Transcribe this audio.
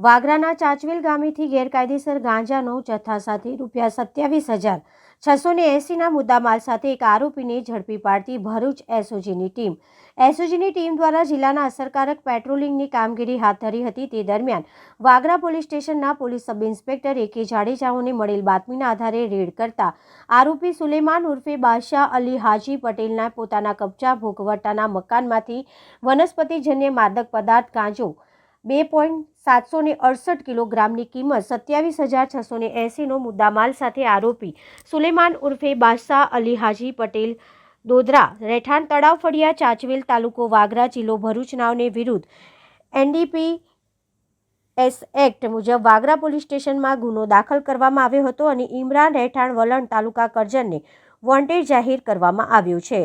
વાગરાના ચાચવેલ ગામેથી ગેરકાયદેસર ગાંજાનો જથ્થા સાથે રૂપિયા સત્યાવીસ હજાર છસો ને એંસીના મુદ્દામાલ સાથે એક આરોપીને ઝડપી પાડતી ભરૂચ એસઓજીની ટીમ. એસઓજીની ટીમ દ્વારા જિલ્લાના અસરકારક પેટ્રોલિંગની કામગીરી હાથ ધરી હતી. તે દરમિયાન વાગરા પોલીસ સ્ટેશનના પોલીસ સબ ઇન્સ્પેક્ટર એકે જાડેજાઓને મળેલ બાતમીના આધારે રેડ કરતા આરોપી સુલેમાન ઉર્ફે બાદશાહ અલી હાજી પટેલના પોતાના કબજા ભોગવટાના મકાનમાંથી વનસ્પતિજન્ય માદક પદાર્થ, ગાંજો બે પોઈન્ટ સાતસો ને અડસઠ કિલોગ્રામની કિંમત સત્યાવીસ હજાર છસો ને એંસીનો મુદ્દામાલ સાથે આરોપી સુલેમાન ઉર્ફે બાદશાહ અલી હાજી પટેલ દોદરા, રહેઠાણ તળાવ ફળિયા, ચાચવેલ તાલુકો વાગરા જિલ્લો ભરૂચ નાવને વિરુદ્ધ એનડીપી એસ એક્ટ મુજબ વાગરા પોલીસ સ્ટેશનમાં ગુનો દાખલ કરવામાં આવ્યો હતો અને ઇમરાન રહેઠાણ વલણ તાલુકા કરજણને વોન્ટેડ જાહેર કરવામાં આવ્યો છે.